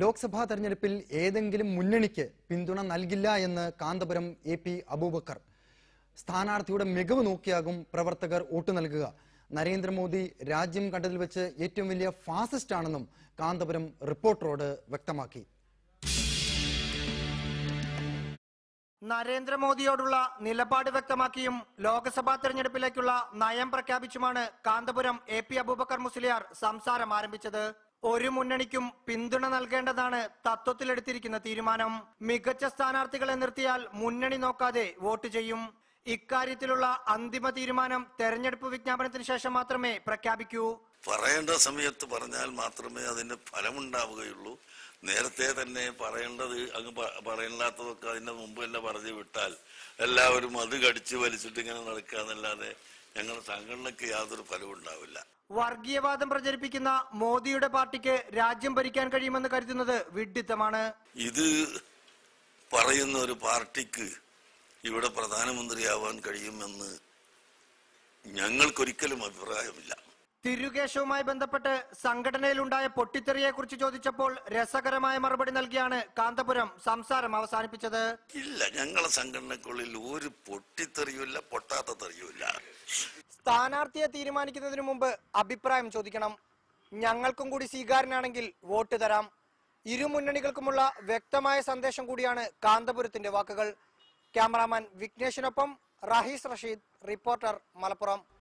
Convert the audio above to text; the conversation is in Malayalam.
ലോക്സഭാ തെരഞ്ഞെടുപ്പിൽ ഏതെങ്കിലും മുന്നണിക്ക് പിന്തുണ നൽകില്ല എന്ന് കാന്തപുരം എ പി അബൂബക്കർ. സ്ഥാനാർത്ഥിയുടെ മികവ് നോക്കിയാകും പ്രവർത്തകർ വോട്ട് നൽകുക. നരേന്ദ്രമോദി രാജ്യം കണ്ടതിൽ വെച്ച് ഏറ്റവും വലിയ ഫാസിസ്റ്റ് ആണെന്നും കാന്തപുരം റിപ്പോർട്ടറോട് വ്യക്തമാക്കി. നരേന്ദ്രമോദിയോടുള്ള നിലപാട് വ്യക്തമാക്കിയും ലോക്സഭാ തെരഞ്ഞെടുപ്പിലേക്കുള്ള നയം പ്രഖ്യാപിച്ചുമാണ് കാന്തപുരം എ പി അബൂബക്കർ മുസ്ലിയാർ സംസാരം ആരംഭിച്ചത്. ഒരു മുന്നണിക്കും പിന്തുണ നൽകേണ്ടതാണ് തത്വത്തിലെടുത്തിരിക്കുന്ന തീരുമാനം. മികച്ച സ്ഥാനാർത്ഥികളെ നിർത്തിയാൽ മുന്നണി നോക്കാതെ വോട്ട് ചെയ്യും. ഇക്കാര്യത്തിലുള്ള അന്തിമ തീരുമാനം തെരഞ്ഞെടുപ്പ് വിജ്ഞാപനത്തിന് ശേഷം മാത്രമേ പ്രഖ്യാപിക്കൂ. പറയേണ്ട സമയത്ത് പറഞ്ഞാൽ മാത്രമേ അതിന് ഫലമുണ്ടാവുകയുള്ളൂ. നേരത്തെ തന്നെ പറയേണ്ടത് അങ്ങ് പറയണ്ടാത്തതൊക്കെ അതിന്റെ മുമ്പ് തന്നെ പറഞ്ഞു വിട്ടാൽ എല്ലാവരും അത് കടിച്ചു വലിച്ചിട്ട് ഇങ്ങനെ നടക്കുക എന്നല്ലാതെ ഞങ്ങളുടെ സംഘടനയ്ക്ക് യാതൊരു ഫലവും ഉണ്ടാവില്ല. വർഗീയവാദം പ്രചരിപ്പിക്കുന്ന മോദിയുടെ പാർട്ടിക്ക് രാജ്യം ഭരിക്കാൻ കഴിയുമെന്ന് കരുതുന്നത് വിഡ്ഢിത്തമാണ് ഇത് പറയുന്ന ഒരു പാർട്ടിക്ക് ഇവിടെ പ്രധാനമന്ത്രിയാവാൻ കഴിയുമെന്ന് ഞങ്ങൾക്കൊരിക്കലും അഭിപ്രായമില്ല. തിരുകേശവുമായി ബന്ധപ്പെട്ട് സംഘടനയിലുണ്ടായ പൊട്ടിത്തെറിയെ കുറിച്ച് ചോദിച്ചപ്പോൾ രസകരമായ മറുപടി നൽകിയാണ് കാന്തപുരം സംസാരം അവസാനിപ്പിച്ചത്. ഇല്ല ഞങ്ങളെ സംഘടനക്കുള്ളിൽ ഒരു പൊട്ടിത്തെറിയുമില്ല പൊട്ടാത്ത തെറിയുമില്ല. സ്ഥാനാർത്ഥിയെ തീരുമാനിക്കുന്നതിന് മുമ്പ് അഭിപ്രായം ചോദിക്കണം. ഞങ്ങൾക്കും കൂടി സ്വീകാരനാണെങ്കിൽ വോട്ട് തരാം. ഇരു മുന്നണികൾക്കുമുള്ള വ്യക്തമായ സന്ദേശം കൂടിയാണ് കാന്തപുരത്തിന്റെ വാക്കുകൾ. ക്യാമറാമാൻ വിഘ്നേഷിനൊപ്പം റഹീസ് റഷീദ് റിപ്പോർട്ടർ മലപ്പുറം.